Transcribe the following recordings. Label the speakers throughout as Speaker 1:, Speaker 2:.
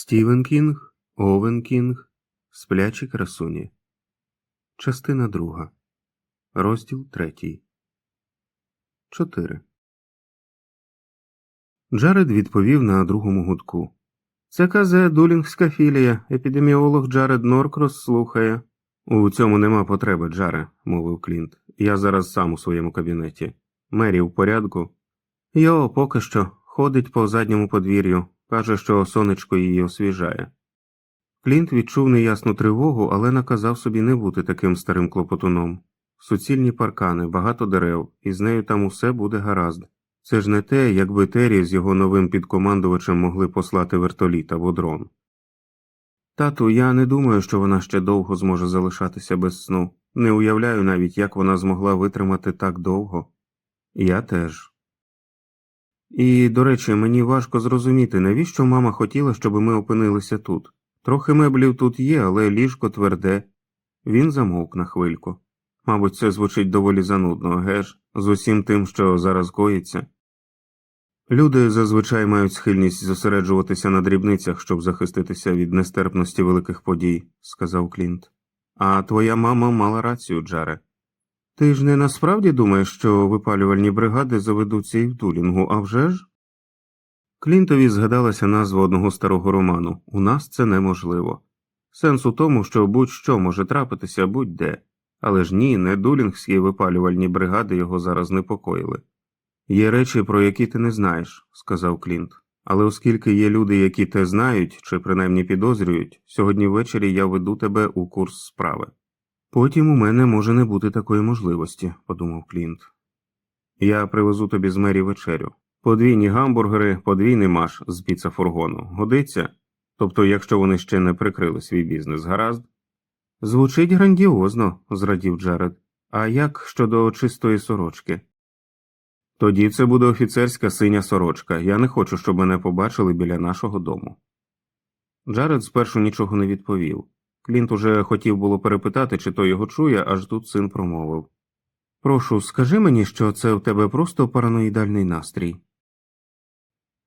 Speaker 1: Стівен Кінг, Овен Кінг, Сплячі красуні. Частина друга. Розділ третій. Чотири. Джаред відповів на другому гудку. Це казе Дулінгська філія. Епідеміолог Джаред Норкрос слухає. У цьому нема потреби, Джаре, мовив Клінт. Я зараз сам у своєму кабінеті. Мері в порядку. Йо, поки що, ходить по задньому подвір'ю, каже, що сонечко її освіжає. Клінт відчув неясну тривогу, але наказав собі не бути таким старим клопотуном. Суцільні паркани, багато дерев, і з нею там усе буде гаразд. Це ж не те, якби Террі з його новим підкомандувачем могли послати вертоліт або дрон. Тату, я не думаю, що вона ще довго зможе залишатися без сну. Не уявляю навіть, як вона змогла витримати так довго. Я теж. І, до речі, мені важко зрозуміти, навіщо мама хотіла, щоб ми опинилися тут. Трохи меблів тут є, але ліжко тверде. Він замовк на хвильку. Мабуть, це звучить доволі занудно, геш, з усім тим, що зараз коїться. Люди зазвичай мають схильність зосереджуватися на дрібницях, щоб захиститися від нестерпності великих подій, сказав Клінт. А твоя мама мала рацію, Джаре. Ти ж не насправді думаєш, що випалювальні бригади заведуться і в Дулінгу, а вже ж? Клінтові згадалася назва одного старого роману У нас це неможливо. Сенс у тому, що будь-що може трапитися будь-де, але ж ні, не дулінгські випалювальні бригади його зараз непокоїли. Є речі, про які ти не знаєш, сказав Клінт. Але оскільки є люди, які те знають чи принаймні підозрюють, сьогодні ввечері я веду тебе у курс справи. Потім у мене може не бути такої можливості, подумав Клінт. Я привезу тобі з мері вечерю. Подвійні гамбургери, подвійний маш з піцафургону. Годиться? Тобто, якщо вони ще не прикрили свій бізнес, гаразд? Звучить грандіозно, зрадів Джаред. А як щодо чистої сорочки? Тоді це буде офіцерська синя сорочка. Я не хочу, щоб мене побачили біля нашого дому. Джаред спершу нічого не відповів. Клінт уже хотів було перепитати, чи той його чує, аж тут син промовив Прошу, скажи мені, що це в тебе просто параноїдальний настрій.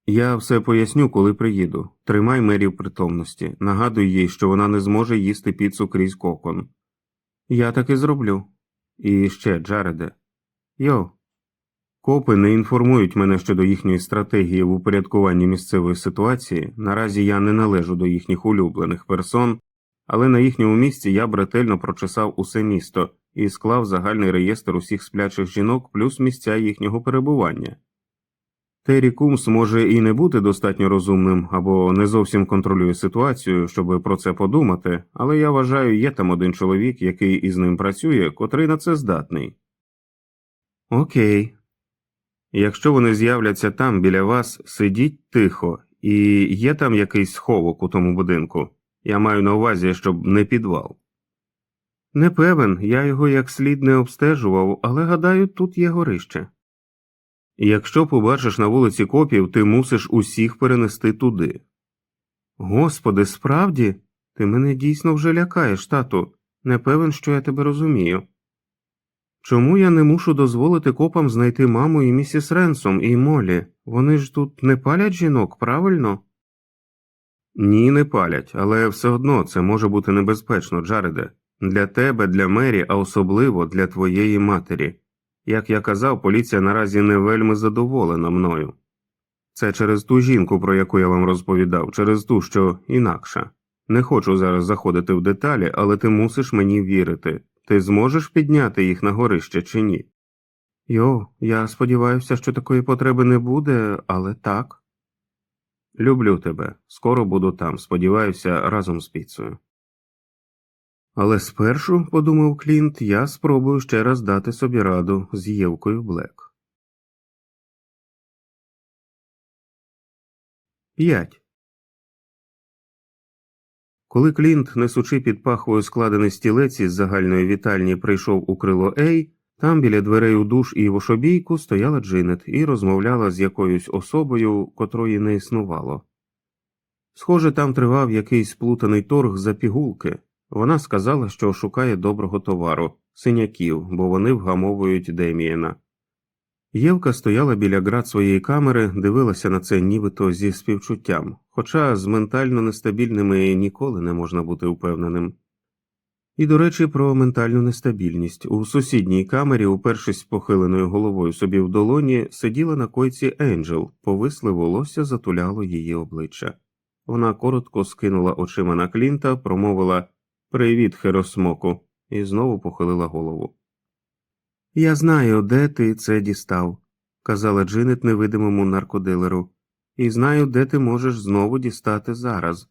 Speaker 1: Я все поясню, коли приїду. Тримай мері в притомності, нагадуй їй, що вона не зможе їсти піцу крізь кокон. Я так і зроблю. І ще, Джареде. Йо. Копи не інформують мене щодо їхньої стратегії в упорядкуванні місцевої ситуації. Наразі я не належу до їхніх улюблених персон, але на їхньому місці я б ретельно прочесав усе місто і склав загальний реєстр усіх сплячих жінок плюс місця їхнього перебування. Террі Кумс може і не бути достатньо розумним або не зовсім контролює ситуацію, щоб про це подумати, але я вважаю, є там один чоловік, який із ним працює, котрий на це здатний. Окей. Якщо вони з'являться там біля вас, сидіть тихо, і є там якийсь сховок у тому будинку. Я маю на увазі, щоб не підвал. Не певен, я його як слід не обстежував, але гадаю, тут є горище. Якщо побачиш на вулиці копів, ти мусиш усіх перенести туди. Господи, справді, ти мене дійсно вже лякаєш, тату. Не певен, що я тебе розумію. Чому я не мушу дозволити копам знайти маму і місіс Ренсом і Молі? Вони ж тут не палять жінок, правильно? Ні, не палять, але все одно це може бути небезпечно, Джареде. Для тебе, для Мері, а особливо для твоєї матері. Як я казав, поліція наразі не вельми задоволена мною. Це через ту жінку, про яку я вам розповідав, через ту, що інакша. Не хочу зараз заходити в деталі, але ти мусиш мені вірити. Ти зможеш підняти їх на горище чи ні? Йо, я сподіваюся, що такої потреби не буде, але так. Люблю тебе. Скоро буду там, сподіваюся, разом з піцею. Але спершу, подумав Клінт, я спробую ще раз дати собі раду з Євкою Блек. 5. Коли Клінт, несучи під пахвою складений стілець із загальної вітальні, прийшов у крило Ей, там біля дверей у душ і вошобійку стояла Джинет і розмовляла з якоюсь особою, котрої не існувало. Схоже, там тривав якийсь плутаний торг за пігулки. Вона сказала, що шукає доброго товару, синяків, бо вони вгамовують Демієна. Євка стояла біля град своєї камери, дивилася на це нібито зі співчуттям, хоча з ментально нестабільними ніколи не можна бути впевненим. І, до речі, про ментальну нестабільність. У сусідній камері, упершись похиленою головою собі в долоні, сиділа на койці Енджел, повисле волосся затуляло її обличчя. Вона коротко скинула очима на Клінта, промовила Привіт, Херосмоку, і знову похилила голову. Я знаю, де ти це дістав, казала Джинет невидимому наркодилеру, і знаю, де ти можеш знову дістати зараз.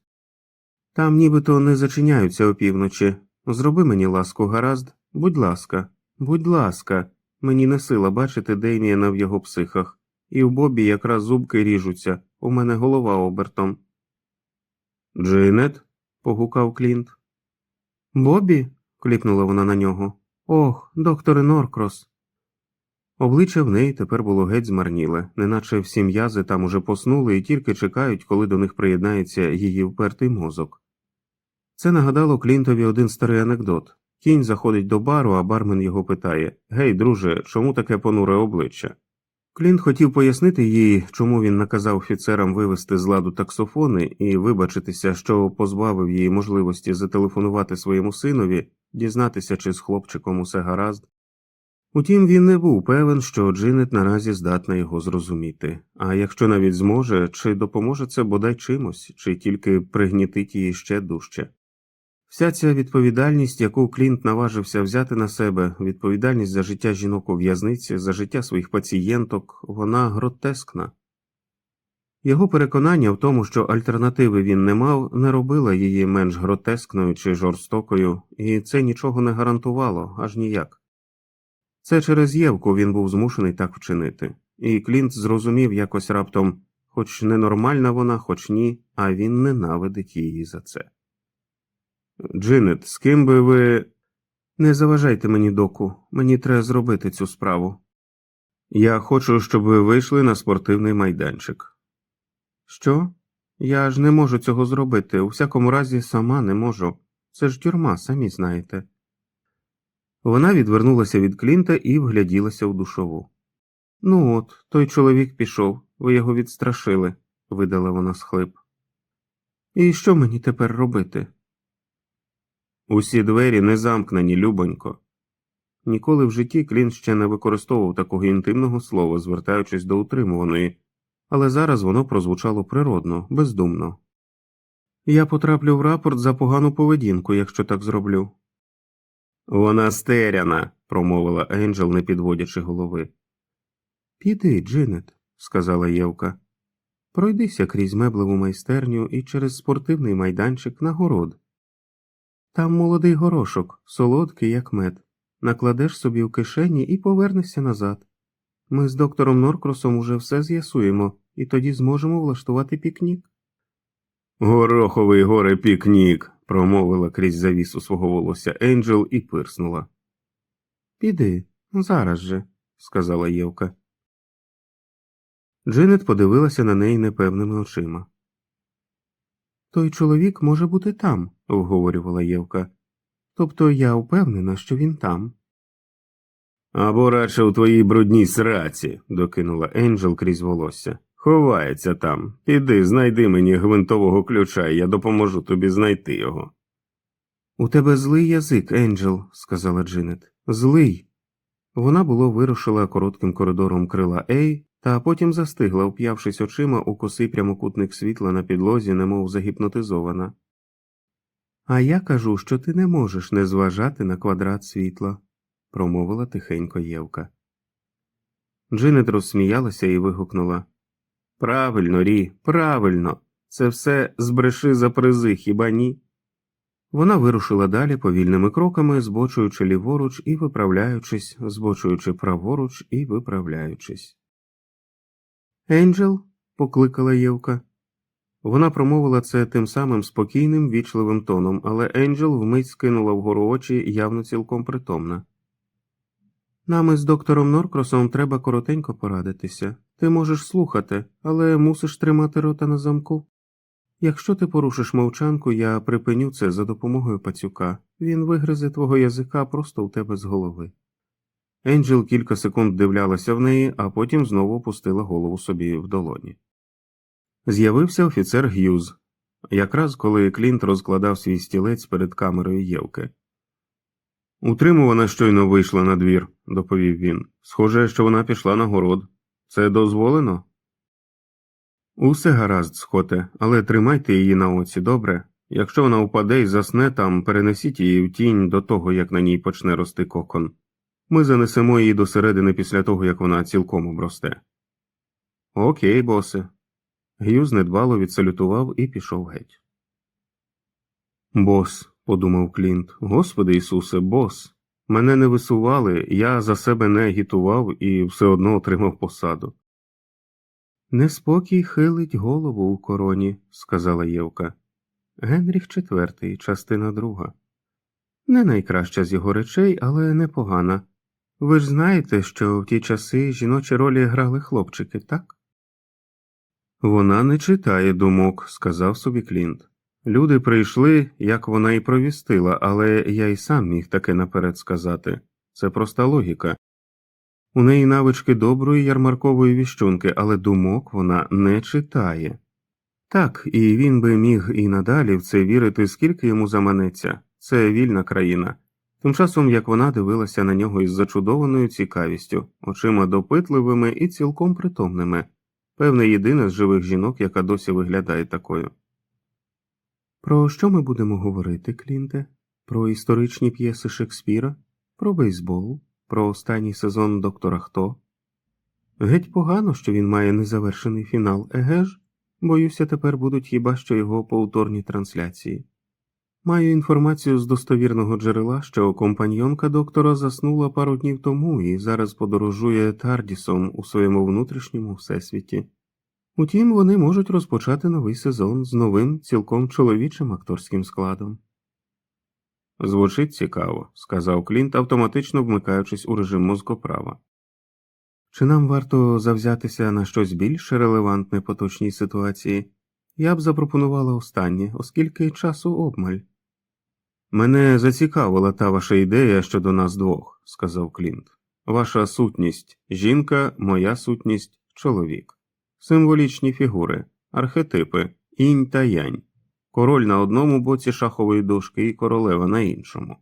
Speaker 1: Там нібито не зачиняються опівночі. Зроби мені ласку, гаразд, будь ласка, будь ласка, мені не сила бачити Дейміена в його психах, і в Бобі якраз зубки ріжуться, у мене голова обертом. Джинет? погукав Клінт. Бобі? кліпнула вона на нього. Ох, докторе Норкрос. Обличчя в неї тепер було геть змарніле, неначе всі м'язи там уже поснули і тільки чекають, коли до них приєднається її впертий мозок. Це нагадало Клінтові один старий анекдот. Кінь заходить до бару, а бармен його питає Гей, друже, чому таке понуре обличчя? Клінт хотів пояснити їй, чому він наказав офіцерам вивести з ладу таксофони і вибачитися, що позбавив її можливості зателефонувати своєму синові, дізнатися, чи з хлопчиком усе гаразд. Утім, він не був певен, що Джинет наразі здатна його зрозуміти, а якщо навіть зможе, чи допоможе це бодай чимось, чи тільки пригнітить її ще дужче. Вся ця відповідальність, яку Клінт наважився взяти на себе, відповідальність за життя жінок у в'язниці, за життя своїх пацієнток, вона гротескна. Його переконання в тому, що альтернативи він не мав, не робило її менш гротескною чи жорстокою, і це нічого не гарантувало аж ніяк. Це через Євку він був змушений так вчинити, і Клінт зрозумів якось раптом, хоч ненормальна вона, хоч ні, а він ненавидить її за це. Джинет, з ким би ви. Не заважайте мені, доку, мені треба зробити цю справу. Я хочу, щоб ви вийшли на спортивний майданчик. Що? Я ж не можу цього зробити, у всякому разі, сама не можу. Це ж тюрма, самі знаєте. Вона відвернулася від Клінта і вгляділася в душову. Ну от, той чоловік пішов, ви його відстрашили, видала вона схлип. І що мені тепер робити? Усі двері не замкнені, любонько. Ніколи в житті Клін ще не використовував такого інтимного слова, звертаючись до утримуваної, але зараз воно прозвучало природно, бездумно. Я потраплю в рапорт за погану поведінку, якщо так зроблю. Вона стеряна, промовила Енджел, не підводячи голови. Піди, Джинет, сказала Євка. Пройдися крізь меблеву майстерню і через спортивний майданчик на город. Там молодий горошок, солодкий, як мед. Накладеш собі в кишені і повернешся назад. Ми з доктором Норкросом уже все з'ясуємо, і тоді зможемо влаштувати пікнік. Гороховий горе пікнік, промовила крізь завісу свого волосся Енджел і пирснула. Піди, зараз же, сказала Євка. Джинет подивилася на неї непевними очима. Той чоловік може бути там, обговорювала Євка. Тобто я впевнена, що він там. Або радше у твоїй брудній сраці, докинула Енджел крізь волосся. Ховається там. Піди, знайди мені гвинтового ключа, і я допоможу тобі знайти його. У тебе злий язик, Енджел, сказала Джинет. Злий. Вона було вирушила коротким коридором крила Ей, та потім застигла, вп'явшись очима у косий прямокутник світла на підлозі, немов загіпнотизована. А я кажу, що ти не можеш не зважати на квадрат світла, промовила тихенько Євка. Джинет розсміялася і вигукнула Правильно, Рі, правильно. Це все збреши за призи, хіба ні? Вона вирушила далі повільними кроками, збочуючи ліворуч і виправляючись, збочуючи праворуч і виправляючись. Енджел, покликала Євка. Вона промовила це тим самим спокійним, вічливим тоном, але Енджел вмить скинула вгору очі явно цілком притомна. Нам із доктором Норкросом треба коротенько порадитися. Ти можеш слухати, але мусиш тримати рота на замку. Якщо ти порушиш мовчанку, я припиню це за допомогою пацюка. Він вигризе твого язика просто у тебе з голови. Енджел кілька секунд дивлялася в неї, а потім знову опустила голову собі в долоні. З'явився офіцер Г'юз, якраз коли Клінт розкладав свій стілець перед камерою Євки. Утримувана щойно вийшла на двір, доповів він. Схоже, що вона пішла на город. Це дозволено? Усе гаразд, схоте, але тримайте її на оці, добре? Якщо вона упаде і засне там, перенесіть її в тінь до того, як на ній почне рости кокон. Ми занесемо її досередини після того, як вона цілком обросте. Окей, босе. Гюз недбало відсалютував і пішов геть. Бос, подумав Клінт, Господи Ісусе, бос. Мене не висували, я за себе не агітував і все одно отримав посаду. Неспокій хилить голову у короні, сказала Євка. Генріх IV, частина друга. Не найкраща з його речей, але непогана. Ви ж знаєте, що в ті часи жіночі ролі грали хлопчики, так? Вона не читає думок, сказав собі Клінт. Люди прийшли, як вона і провістила, але я й сам міг таке наперед сказати. Це проста логіка. У неї навички доброї ярмаркової віщунки, але думок вона не читає. Так, і він би міг і надалі в це вірити, скільки йому заманеться це вільна країна. Тим часом як вона дивилася на нього із зачудованою цікавістю, очима допитливими і цілком притомними, певне, єдина з живих жінок, яка досі виглядає такою. Про що ми будемо говорити, Клінте? Про історичні п'єси Шекспіра, про бейсбол, про останній сезон доктора Хто? Геть погано, що він має незавершений фінал, еге ж? Боюся, тепер будуть хіба що його повторні трансляції. Маю інформацію з достовірного джерела, що компаньонка доктора заснула пару днів тому і зараз подорожує Тардісом у своєму внутрішньому всесвіті. Утім, вони можуть розпочати новий сезон з новим, цілком чоловічим акторським складом. Звучить цікаво, сказав Клінт, автоматично вмикаючись у режим мозкоправа. Чи нам варто завзятися на щось більш релевантне поточній ситуації? Я б запропонувала останнє, оскільки часу обмаль. Мене зацікавила та ваша ідея щодо нас двох, сказав Клінт. Ваша сутність жінка, моя сутність чоловік. Символічні фігури, архетипи, інь та янь, король на одному боці шахової дошки і королева на іншому.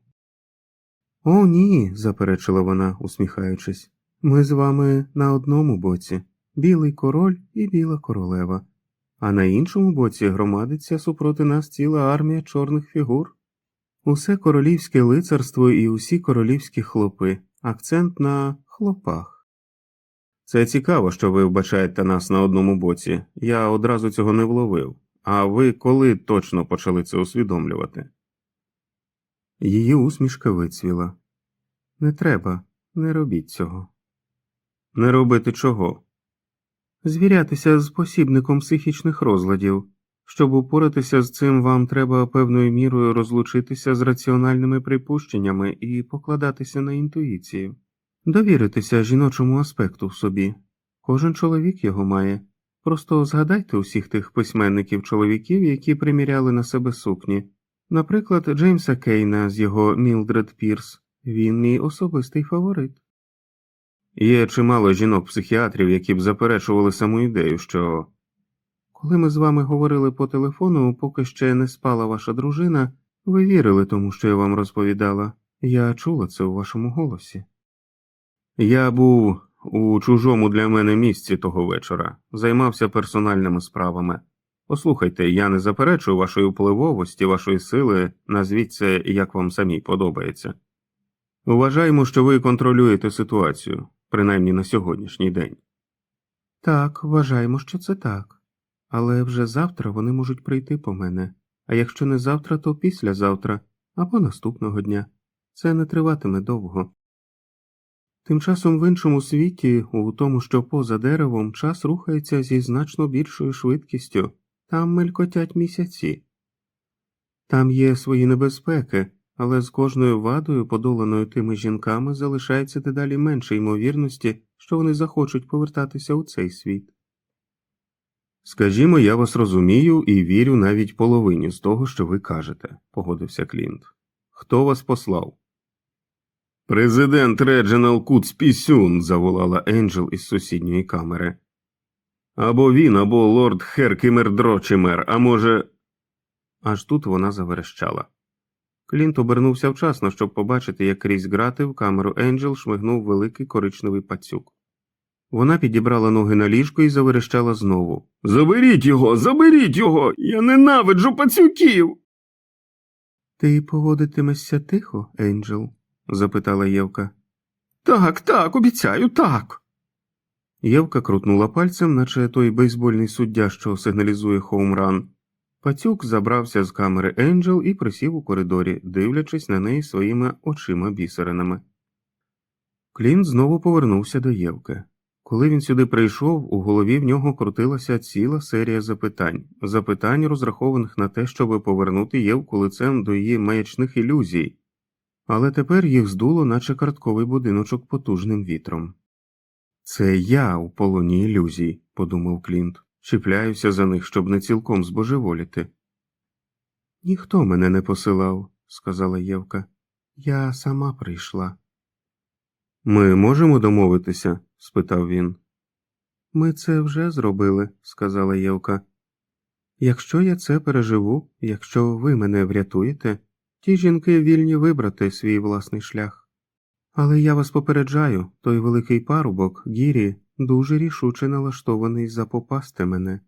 Speaker 1: О, ні, заперечила вона, усміхаючись. Ми з вами на одному боці білий король і біла королева, а на іншому боці громадиться супроти нас ціла армія чорних фігур. Усе королівське лицарство і усі королівські хлопи, акцент на хлопах. Це цікаво, що ви вбачаєте нас на одному боці. Я одразу цього не вловив. А ви коли точно почали це усвідомлювати? Її усмішка вицвіла. Не треба, не робіть цього. Не робити чого? Звірятися з посібником психічних розладів. Щоб упоратися з цим, вам треба певною мірою розлучитися з раціональними припущеннями і покладатися на інтуїцію, довіритися жіночому аспекту в собі. Кожен чоловік його має. Просто згадайте усіх тих письменників чоловіків, які приміряли на себе сукні. Наприклад, Джеймса Кейна з його Мілдред Пірс, він мій особистий фаворит. Є чимало жінок-психіатрів, які б заперечували саму ідею, що коли ми з вами говорили по телефону, поки ще не спала ваша дружина, ви вірили тому, що я вам розповідала. Я чула це у вашому голосі. Я був у чужому для мене місці того вечора, займався персональними справами. Послухайте, я не заперечую вашої впливовості, вашої сили, назвіть це, як вам самій подобається. Вважаємо, що ви контролюєте ситуацію, принаймні на сьогоднішній день. Так, вважаємо, що це так. Але вже завтра вони можуть прийти по мене, а якщо не завтра, то післязавтра або наступного дня. Це не триватиме довго. Тим часом в іншому світі, у тому, що поза деревом, час рухається зі значно більшою швидкістю, там мелькотять місяці. Там є свої небезпеки, але з кожною вадою, подоланою тими жінками, залишається дедалі менше ймовірності, що вони захочуть повертатися у цей світ. Скажімо, я вас розумію і вірю навіть половині з того, що ви кажете, погодився Клінт. Хто вас послав? Президент Реджинал Куц Пісюн, заволала Енджел із сусідньої камери. Або він, або лорд Херкімер Дрочимер, а може. Аж тут вона заверещала. Клінт обернувся вчасно, щоб побачити, як крізь грати в камеру Енджел шмигнув великий коричневий пацюк. Вона підібрала ноги на ліжко і заверещала знову. Заберіть його, заберіть його! Я ненавиджу пацюків. Ти поводитимешся тихо, Енджел? запитала Євка. Так, так, обіцяю, так. Євка крутнула пальцем, наче той бейсбольний суддя, що сигналізує хоумран. Пацюк забрався з камери Енджел і присів у коридорі, дивлячись на неї своїми очима бісеринами. Клінт знову повернувся до Євки. Коли він сюди прийшов, у голові в нього крутилася ціла серія запитань, запитань, розрахованих на те, щоб повернути Євку лицем до її маячних ілюзій, але тепер їх здуло, наче картковий будиночок потужним вітром. Це я у полоні ілюзій, подумав Клінт, чіпляюся за них, щоб не цілком збожеволіти. Ніхто мене не посилав, сказала Євка. Я сама прийшла. Ми можемо домовитися? спитав він. Ми це вже зробили, сказала Євка. Якщо я це переживу, якщо ви мене врятуєте, ті жінки вільні вибрати свій власний шлях. Але я вас попереджаю, той великий парубок, Гірі, дуже рішуче налаштований запопасти мене.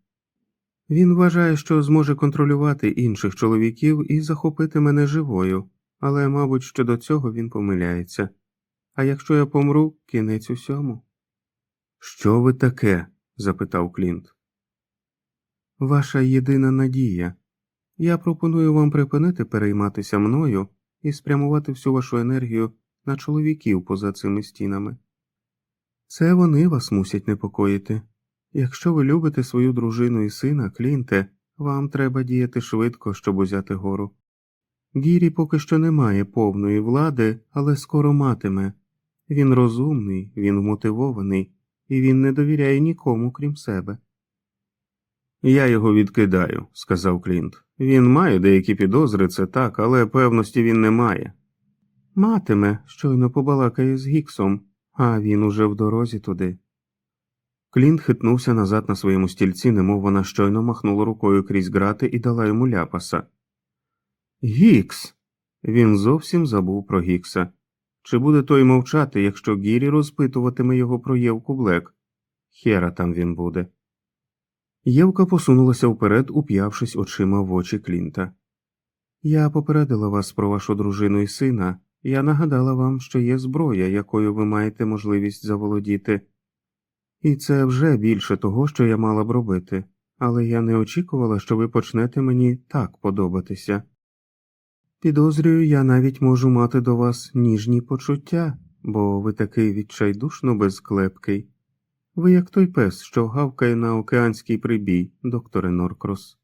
Speaker 1: Він вважає, що зможе контролювати інших чоловіків і захопити мене живою, але, мабуть, щодо цього він помиляється. А якщо я помру, кінець усьому. Що ви таке? запитав Клінт. Ваша єдина надія. Я пропоную вам припинити перейматися мною і спрямувати всю вашу енергію на чоловіків поза цими стінами. Це вони вас мусять непокоїти. Якщо ви любите свою дружину і сина, Клінте, вам треба діяти швидко, щоб узяти гору. Гірі поки що не має повної влади, але скоро матиме. Він розумний, він вмотивований, і він не довіряє нікому, крім себе. Я його відкидаю, сказав Клінт. Він має деякі підозри, це так, але певності він не має. Матиме, щойно побалакає з Гіксом, а він уже в дорозі туди. Клінт хитнувся назад на своєму стільці, немов вона щойно махнула рукою крізь грати і дала йому ляпаса. Гікс. Він зовсім забув про Гікса. Чи буде той мовчати, якщо Гірі розпитуватиме його про Євку Блек? Хера там він буде. Євка посунулася вперед, уп'явшись очима в очі Клінта. Я попередила вас про вашу дружину і сина. Я нагадала вам, що є зброя, якою ви маєте можливість заволодіти. І це вже більше того, що я мала б робити, але я не очікувала, що ви почнете мені так подобатися. Підозрюю, я навіть можу мати до вас ніжні почуття, бо ви такий відчайдушно безклепкий. Ви як той пес, що гавкає на океанський прибій, докторе Норкрос.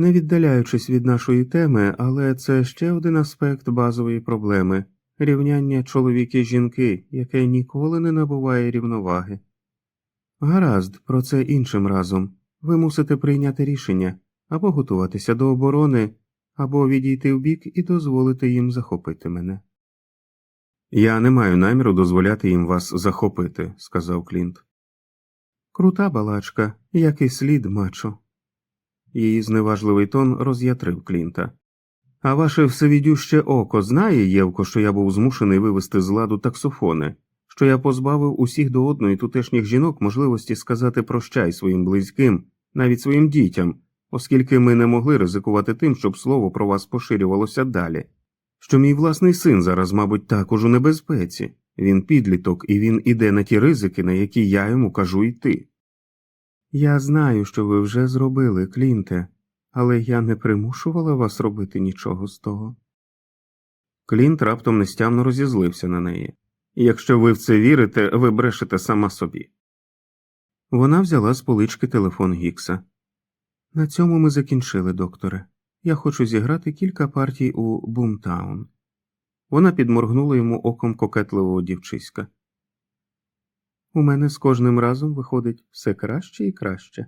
Speaker 1: Не віддаляючись від нашої теми, але це ще один аспект базової проблеми рівняння чоловіки жінки, яке ніколи не набуває рівноваги. Гаразд, про це іншим разом. Ви мусите прийняти рішення або готуватися до оборони, або відійти вбік і дозволити їм захопити мене. Я не маю наміру дозволяти їм вас захопити, сказав Клінт. Крута балачка, як і слід, мачо. Її зневажливий тон роз'ятрив Клінта. А ваше всевідюще око знає, Євко, що я був змушений вивести з ладу таксофони, що я позбавив усіх до одної тутешніх жінок можливості сказати прощай своїм близьким, навіть своїм дітям, оскільки ми не могли ризикувати тим, щоб слово про вас поширювалося далі. Що мій власний син зараз, мабуть, також у небезпеці, він підліток, і він іде на ті ризики, на які я йому кажу йти. Я знаю, що ви вже зробили, Клінте, але я не примушувала вас робити нічого з того. Клінт раптом нестямно розізлився на неї. Якщо ви в це вірите, ви брешете сама собі. Вона взяла з полички телефон Гікса. На цьому ми закінчили, докторе. Я хочу зіграти кілька партій у Бумтаун. Вона підморгнула йому оком кокетливого дівчиська. У мене з кожним разом виходить все краще і краще.